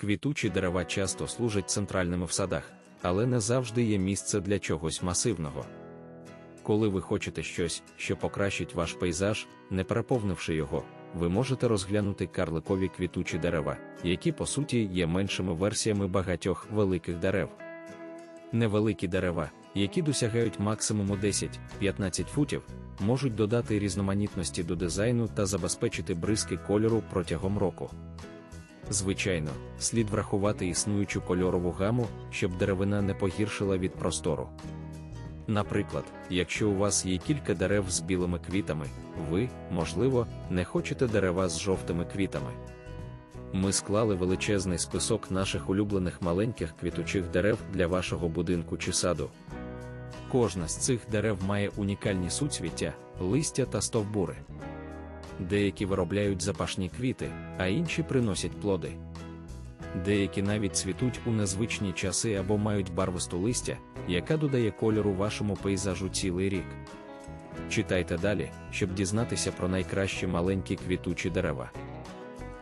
Квітучі дерева часто служать центральними в садах, але не завжди є місце для чогось масивного. Коли ви хочете щось, що покращить ваш пейзаж, не переповнивши його, ви можете розглянути карликові квітучі дерева, які по суті є меншими версіями багатьох великих дерев. Невеликі дерева, які досягають максимуму 10-15 футів, можуть додати різноманітності до дизайну та забезпечити бризки кольору протягом року. Звичайно, слід врахувати існуючу кольорову гаму, щоб деревина не погіршила від простору. Наприклад, якщо у вас є кілька дерев з білими квітами, ви, можливо, не хочете дерева з жовтими квітами. Ми склали величезний список наших улюблених маленьких квітучих дерев для вашого будинку чи саду. Кожна з цих дерев має унікальні суцвіття, листя та стовбури. Деякі виробляють запашні квіти, а інші приносять плоди. Деякі навіть цвітуть у незвичні часи або мають барвисту листя, яка додає кольору вашому пейзажу цілий рік. Читайте далі, щоб дізнатися про найкращі маленькі квітучі дерева.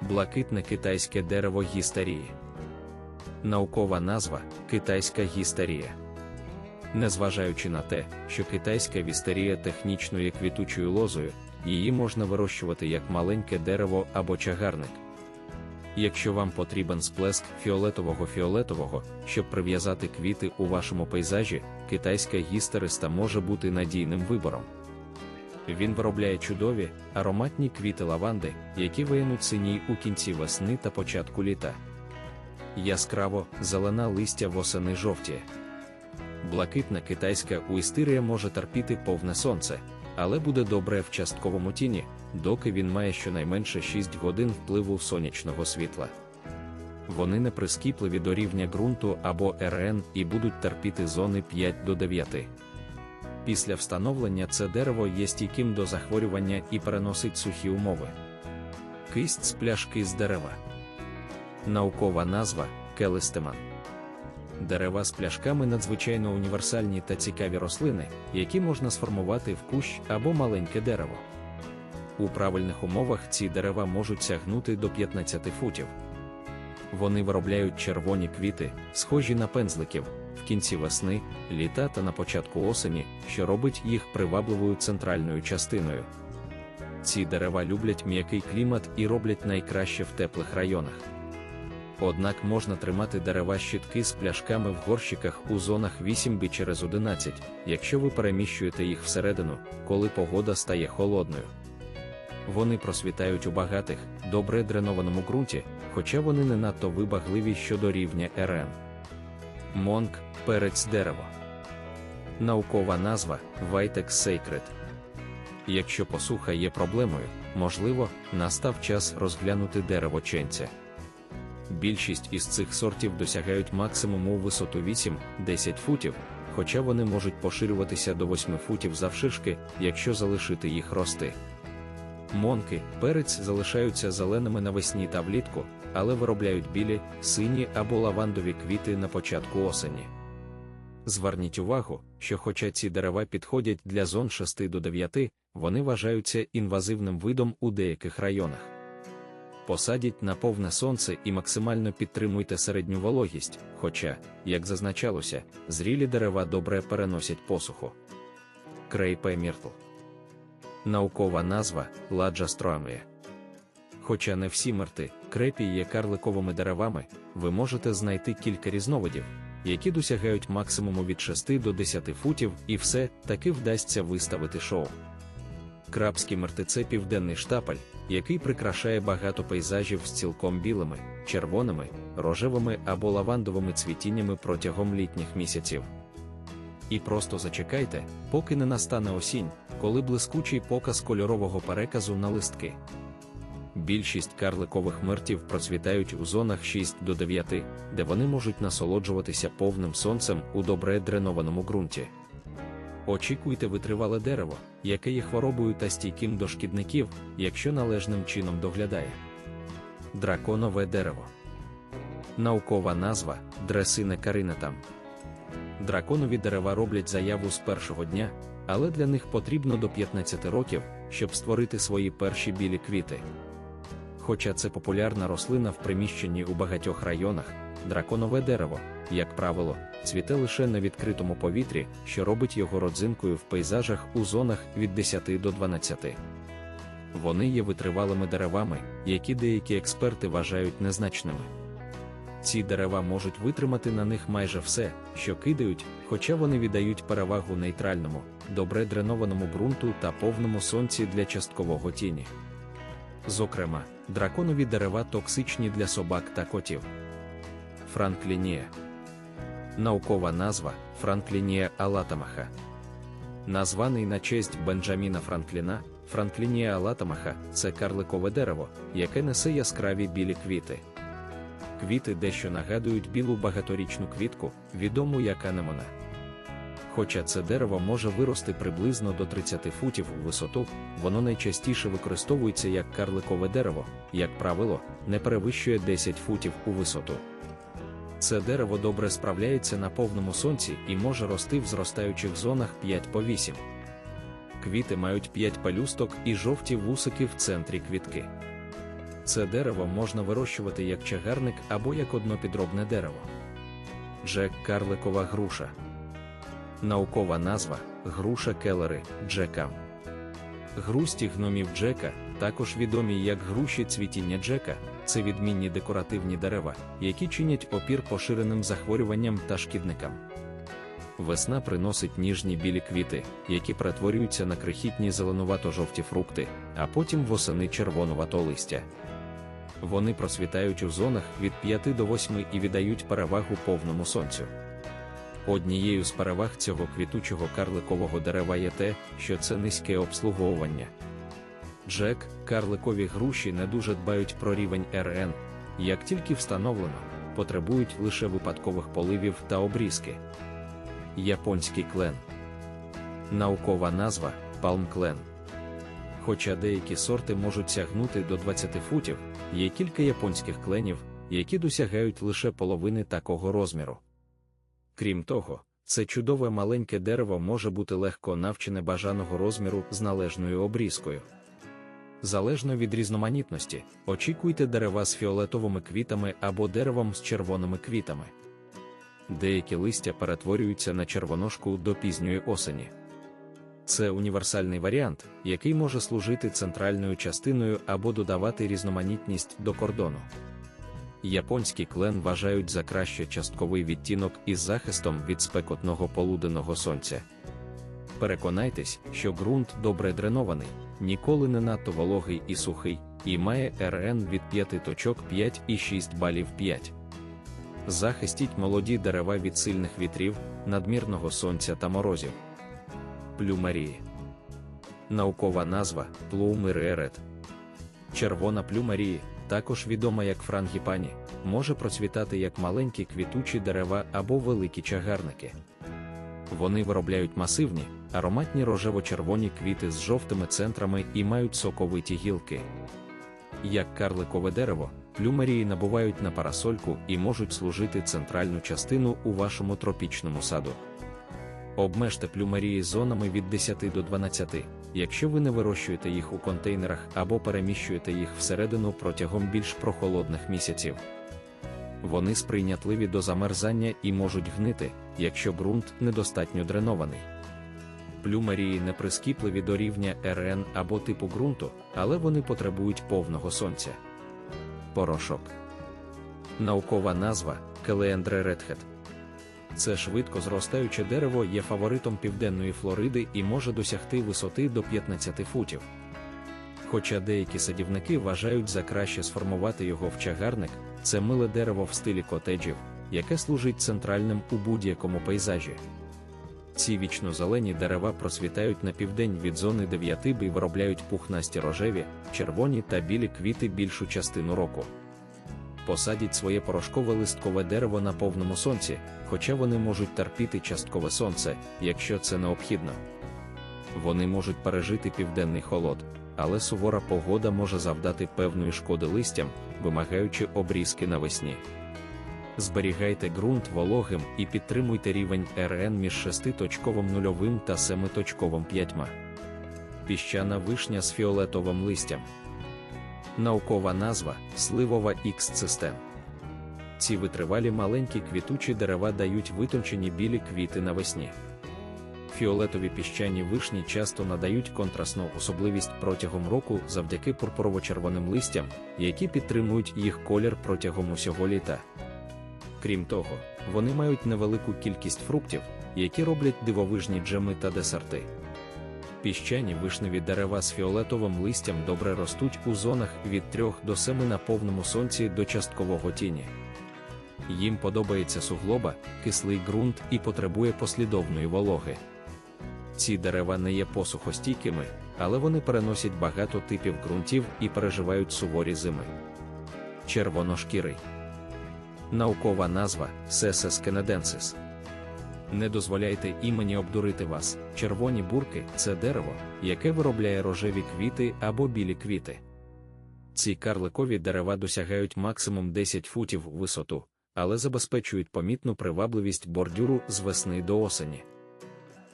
Блакитне китайське дерево гістарії. Наукова назва китайська гістарія. Незважаючи на те, що китайська вістерія технічно є квітучою лозою, її можна вирощувати як маленьке дерево або чагарник. Якщо вам потрібен сплеск фіолетового фіолетового, щоб прив'язати квіти у вашому пейзажі, китайська гістериста може бути надійним вибором. Він виробляє чудові, ароматні квіти лаванди, які виянуть синій у кінці весни та початку літа. Яскраво, зелена листя восени жовті. Блакитна китайська уістирія може терпіти повне сонце, але буде добре в частковому тіні, доки він має щонайменше 6 годин впливу сонячного світла. Вони не прискіпливі до рівня ґрунту або РН і будуть терпіти зони 5 до 9. Після встановлення це дерево є стійким до захворювання і переносить сухі умови. Кисть з пляшки з дерева. Наукова назва келестеман. Дерева з пляшками надзвичайно універсальні та цікаві рослини, які можна сформувати в кущ або маленьке дерево. У правильних умовах ці дерева можуть сягнути до 15 футів. Вони виробляють червоні квіти, схожі на пензликів, в кінці весни, літа та на початку осені, що робить їх привабливою центральною частиною. Ці дерева люблять м'який клімат і роблять найкраще в теплих районах. Однак можна тримати дерева щитки з пляшками в горщиках у зонах 8 через 11, якщо ви переміщуєте їх всередину, коли погода стає холодною. Вони просвітають у багатих, добре дренованому ґрунті, хоча вони не надто вибагливі щодо рівня РН. Монк перець дерево. Наукова назва Vitex Sacred. Якщо посуха є проблемою, можливо, настав час розглянути дерево ченця. Більшість із цих сортів досягають максимуму висоту 8-10 футів, хоча вони можуть поширюватися до 8 футів завширшки, якщо залишити їх рости. Монки, перець залишаються зеленими навесні та влітку, але виробляють білі, сині або лавандові квіти на початку осені. Зверніть увагу, що хоча ці дерева підходять для зон 6 до 9, вони вважаються інвазивним видом у деяких районах. Посадіть на повне сонце і максимально підтримуйте середню вологість, хоча, як зазначалося, зрілі дерева добре переносять посуху. Крейпе міртл. Наукова назва ладжа строамія. Хоча не всі мерти, крепі є карликовими деревами, ви можете знайти кілька різновидів, які досягають максимуму від 6 до 10 футів, і все таки вдасться виставити шоу. Крабський мерти це південний штапель, який прикрашає багато пейзажів з цілком білими, червоними, рожевими або лавандовими цвітіннями протягом літніх місяців. І просто зачекайте, поки не настане осінь, коли блискучий показ кольорового переказу на листки. Більшість карликових мертів процвітають у зонах 6 до 9, де вони можуть насолоджуватися повним сонцем у добре дренованому ґрунті. Очікуйте витривале дерево, яке є хворобою та стійким до шкідників, якщо належним чином доглядає. Драконове дерево. Наукова назва дресине каринетам. Драконові дерева роблять заяву з першого дня, але для них потрібно до 15 років, щоб створити свої перші білі квіти. Хоча це популярна рослина в приміщенні у багатьох районах, драконове дерево, як правило, цвіте лише на відкритому повітрі, що робить його родзинкою в пейзажах у зонах від 10 до 12. Вони є витривалими деревами, які деякі експерти вважають незначними. Ці дерева можуть витримати на них майже все, що кидають, хоча вони віддають перевагу нейтральному, добре дренованому ґрунту та повному сонці для часткового тіні. Зокрема, драконові дерева токсичні для собак та котів. Франклінія. Наукова назва Франклінія алатамаха. Названий на честь Бенджаміна Франкліна, Франклінія алатамаха це карликове дерево, яке несе яскраві білі квіти. Квіти дещо нагадують білу багаторічну квітку, відому як анемона. Хоча це дерево може вирости приблизно до 30 футів у висоту, воно найчастіше використовується як карликове дерево, як правило, не перевищує 10 футів у висоту. Це дерево добре справляється на повному сонці і може рости в зростаючих зонах 5 по 8. Квіти мають 5 пелюсток і жовті вусики в центрі квітки. Це дерево можна вирощувати як чагарник або як однопідробне дерево. Джек карликова груша. Наукова назва груша келери Джека. Грусті гномів Джека, також відомі як груші цвітіння Джека, це відмінні декоративні дерева, які чинять опір поширеним захворюванням та шкідникам. Весна приносить ніжні білі квіти, які перетворюються на крихітні зеленувато-жовті фрукти, а потім восени червонувато листя. Вони просвітають у зонах від 5 до 8 і віддають перевагу повному сонцю. Однією з переваг цього квітучого карликового дерева є те, що це низьке обслуговування. Джек, карликові груші не дуже дбають про рівень РН, як тільки встановлено, потребують лише випадкових поливів та обрізки. Японський клен. Наукова назва палм-клен. Хоча деякі сорти можуть сягнути до 20 футів, є кілька японських кленів, які досягають лише половини такого розміру. Крім того, це чудове маленьке дерево може бути легко навчене бажаного розміру з належною обрізкою. Залежно від різноманітності, очікуйте дерева з фіолетовими квітами або деревом з червоними квітами. Деякі листя перетворюються на червоношку до пізньої осені. Це універсальний варіант, який може служити центральною частиною або додавати різноманітність до кордону. Японський клен вважають за краще частковий відтінок із захистом від спекотного полуденного сонця. Переконайтесь, що ґрунт добре дренований, ніколи не надто вологий і сухий, і має РН від 5 точок 5 і 6 балів 5. Захистіть молоді дерева від сильних вітрів, надмірного сонця та морозів. Плюмарії. Наукова назва плумеререт. Червона плюмарії, також відома як франгіпані, може процвітати як маленькі квітучі дерева або великі чагарники. Вони виробляють масивні, ароматні рожево-червоні квіти з жовтими центрами і мають соковиті гілки. Як карликове дерево, плюмерії набувають на парасольку і можуть служити центральну частину у вашому тропічному саду. Обмежте плюмерії зонами від 10 до 12, якщо ви не вирощуєте їх у контейнерах або переміщуєте їх всередину протягом більш прохолодних місяців. Вони сприйнятливі до замерзання і можуть гнити, якщо ґрунт недостатньо дренований. Плюмерії не прискіпливі до рівня РН або типу ґрунту, але вони потребують повного сонця. Порошок. Наукова назва Келеендре Редхет. Це швидко зростаюче дерево є фаворитом південної Флориди і може досягти висоти до 15 футів. Хоча деякі садівники вважають за краще сформувати його в чагарник, це миле дерево в стилі котеджів, яке служить центральним у будь-якому пейзажі. Ці вічно-зелені дерева просвітають на південь від зони 9 і виробляють пухнасті рожеві, червоні та білі квіти більшу частину року. Посадіть своє порошкове листкове дерево на повному сонці, хоча вони можуть терпіти часткове сонце, якщо це необхідно. Вони можуть пережити південний холод, але сувора погода може завдати певної шкоди листям, вимагаючи обрізки навесні. Зберігайте ґрунт вологим і підтримуйте рівень РН між 6-точковим нульовим та 7-точковим 5. Піщана вишня з фіолетовим листям. Наукова назва сливова X-цистен. Ці витривалі маленькі квітучі дерева дають витончені білі квіти навесні. Фіолетові піщані вишні часто надають контрастну особливість протягом року завдяки пурпурово-червоним листям, які підтримують їх колір протягом усього літа. Крім того, вони мають невелику кількість фруктів, які роблять дивовижні джеми та десерти. Піщані вишневі дерева з фіолетовим листям добре ростуть у зонах від 3 до 7 на повному сонці до часткового тіні. Їм подобається суглоба, кислий ґрунт і потребує послідовної вологи. Ці дерева не є посухостійкими, але вони переносять багато типів ґрунтів і переживають суворі зими. Червоношкірий. Наукова назва Сесес кенеденсис. Не дозволяйте імені обдурити вас. Червоні бурки це дерево, яке виробляє рожеві квіти або білі квіти. Ці карликові дерева досягають максимум 10 футів висоту, але забезпечують помітну привабливість бордюру з весни до осені.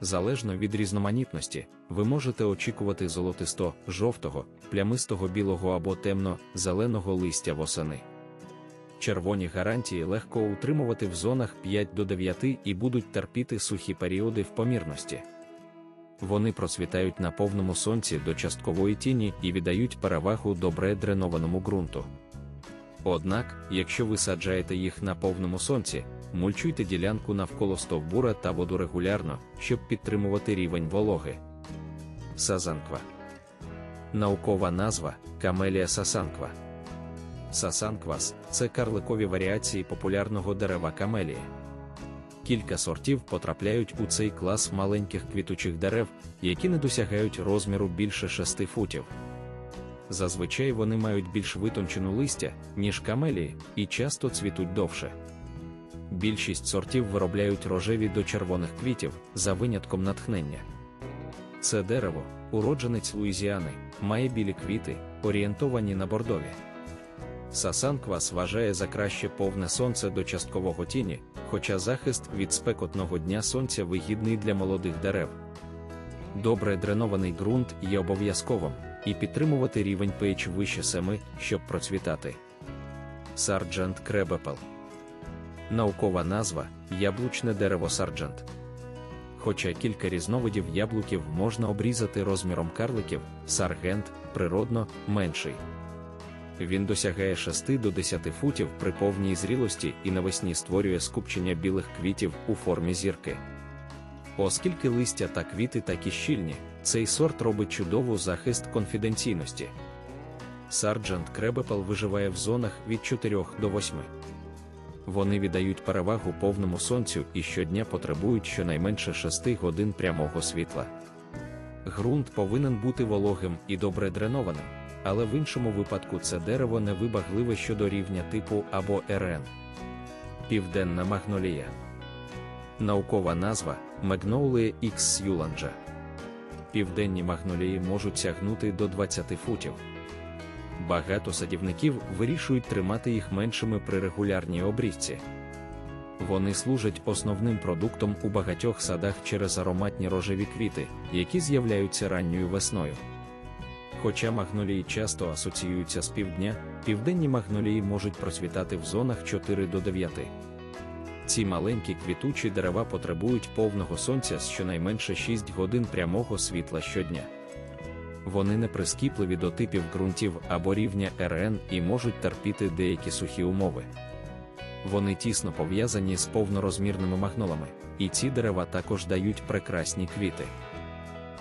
Залежно від різноманітності, ви можете очікувати золотисто, жовтого, плямистого білого або темно-зеленого листя восени. Червоні гарантії легко утримувати в зонах 5 до 9 і будуть терпіти сухі періоди в помірності. Вони процвітають на повному сонці до часткової тіні і віддають перевагу добре дренованому ґрунту. Однак, якщо ви саджаєте їх на повному сонці, мульчуйте ділянку навколо стовбура та воду регулярно, щоб підтримувати рівень вологи. Сазанква. Наукова назва Камелія сасанква. Сасанквас це карликові варіації популярного дерева камелії. Кілька сортів потрапляють у цей клас маленьких квітучих дерев, які не досягають розміру більше 6 футів. Зазвичай вони мають більш витончену листя, ніж камелії, і часто цвітуть довше. Більшість сортів виробляють рожеві до червоних квітів за винятком натхнення. Це дерево, уродженець Луїзіани, має білі квіти, орієнтовані на бордові. Сасанквас вважає за краще повне сонце до часткового тіні, хоча захист від спекотного дня сонця вигідний для молодих дерев. Добре дренований ґрунт є обов'язковим, і підтримувати рівень pH вище 7, щоб процвітати. Сарджант кребепел. Наукова назва яблучне дерево сарджант. Хоча кілька різновидів яблуків можна обрізати розміром карликів, саргент природно менший. Він досягає 6 до 10 футів при повній зрілості і навесні створює скупчення білих квітів у формі зірки. Оскільки листя та квіти такі щільні, цей сорт робить чудову захист конфіденційності. Сарджант кребепел виживає в зонах від 4 до 8. Вони віддають перевагу повному сонцю і щодня потребують щонайменше 6 годин прямого світла. Грунт повинен бути вологим і добре дренованим але в іншому випадку це дерево невибагливе щодо рівня типу або РН. Південна магнолія. Наукова назва Magnolia X Юланджа. Південні магнолії можуть сягнути до 20 футів. Багато садівників вирішують тримати їх меншими при регулярній обрізці. Вони служать основним продуктом у багатьох садах через ароматні рожеві квіти, які з'являються ранньою весною. Хоча магнолії часто асоціюються з півдня, південні магнолії можуть процвітати в зонах 4 до 9. Ці маленькі квітучі дерева потребують повного сонця з щонайменше 6 годин прямого світла щодня. Вони не прискіпливі до типів ґрунтів або рівня РН і можуть терпіти деякі сухі умови. Вони тісно пов'язані з повнорозмірними магнолами, і ці дерева також дають прекрасні квіти.